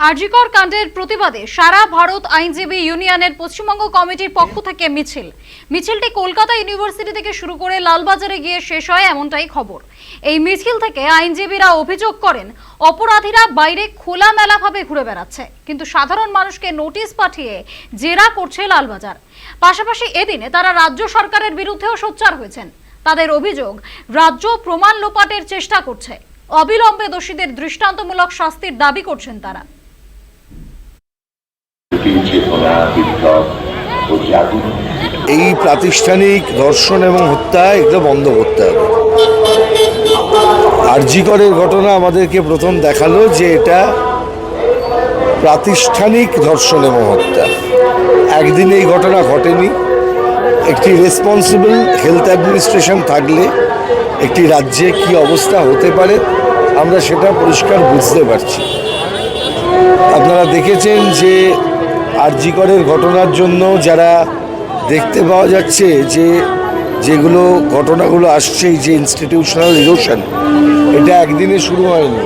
আরজিকর কাণ্ডের প্রতিবাদে সারা ভারত আইনজীবী ইউনিয়নের পশ্চিমবঙ্গ কমিটির পক্ষ থেকে মিছিল। মিছিলটি কলকাতা ইউনিভার্সিটি থেকে শুরু করে লালবাজারে গিয়ে শেষ হয় এমনটাই খবর। এই মিছিল থেকে আইনজীবীরা অভিযোগ করেন, অপরাধীরা বাইরে খোলামেলাভাবে ঘুরে বেড়াচ্ছে, কিন্তু সাধারণ মানুষকে নোটিশ পাঠিয়ে জেরা করছে লালবাজার। পাশাপাশি এদিনে তারা রাজ্য সরকারের বিরুদ্ধেও সোচ্চার হয়েছেন। তাদের অভিযোগ, রাজ্য প্রমাণ লোপাটের চেষ্টা করছে। অবিলম্বে দোষীদের দৃষ্টান্তমূলক শাস্তির দাবি করছেন তারা। এই প্রাতিষ্ঠানিক ধর্ষণ এবং হত্যা, এগুলো বন্ধ করতে হবে। আরজিকরের ঘটনা আমাদেরকে প্রথম দেখাল যে এটা প্রাতিষ্ঠানিক ধর্ষণ এবং হত্যা। একদিন এই ঘটনা ঘটেনি। একটি রেসপন্সিবল হেলথ অ্যাডমিনিস্ট্রেশন থাকলে একটি রাজ্যে কি অবস্থা হতে পারে, আমরা সেটা পরিষ্কার বুঝতে পারছি। আপনারা দেখেছেন যে আরজিকরের ঘটনার জন্য যারা দেখতে পাওয়া যাচ্ছে যে যেগুলো ঘটনাগুলো আসছে যে ইনস্টিটিউশনাল ইরোশন এটা একদিনে শুরু হয়নি।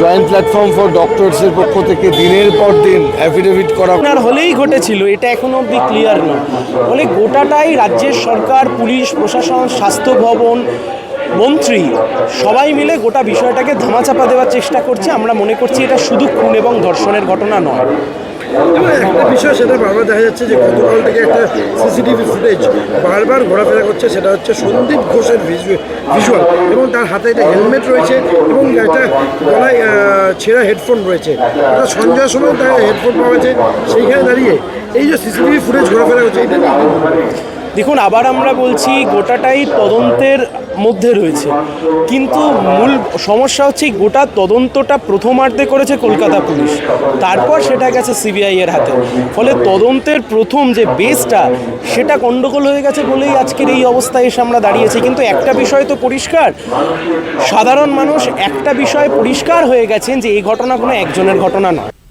জয়েন্ট প্ল্যাটফর্ম ফর ডক্টরসের পক্ষ থেকে দিনের পর দিন অ্যাফিডেভিট করা আপনার হলেই ঘটেছিল, এটা এখনও অবধি ক্লিয়ার নয়। ফলে গোটাটাই রাজ্যের সরকার, পুলিশ, প্রশাসন, স্বাস্থ্য ভবন, মন্ত্রী, সবাই মিলে গোটা বিষয়টাকে ধামাচাপা দেওয়ার চেষ্টা করছে। আমরা মনে করছি এটা শুধু খুন এবং ধর্ষণের ঘটনা নয়। একটা বিষয় সেটা বারবার দেখা যাচ্ছে যে গতকাল থেকে একটা সিসিটিভি ফুটেজ বারবার ঘোরাফেরা করছে, সেটা হচ্ছে সন্দীপ ঘোষের ভিজুয়াল এবং তার হাতে একটা হেলমেট রয়েছে এবং একটা গলায় ছেঁড়া হেডফোন রয়েছে অর্থাৎ সন্ধ্যার সময় তার হেডফোন পাওয়া গেছে, সেইখানে দাঁড়িয়ে এই যে সিসিটিভি ফুটেজ ঘোরাফেরা করছে, এটা? দেখুন, আবার আমরা বলছি গোটাটাই তদন্তের মধ্যে রয়েছে। কিন্তু মূল সমস্যা হচ্ছে গোটা তদন্তটা প্রথমার্ধে করেছে কলকাতা পুলিশ। তারপর সেটা গেছে সিবিআই এর হাতে। ফলে তদন্তের প্রথম যে বেসটা, সেটা গণ্ডগোল হয়ে গেছে বলেই আজকের এই অবস্থায় এসে আমরা দাঁড়িয়েছি। কিন্তু একটা বিষয় তো পরিষ্কার, সাধারণ মানুষ একটা বিষয় পরিষ্কার হয়ে গেছেন যে এই ঘটনা কোনো একজনের ঘটনা নয়।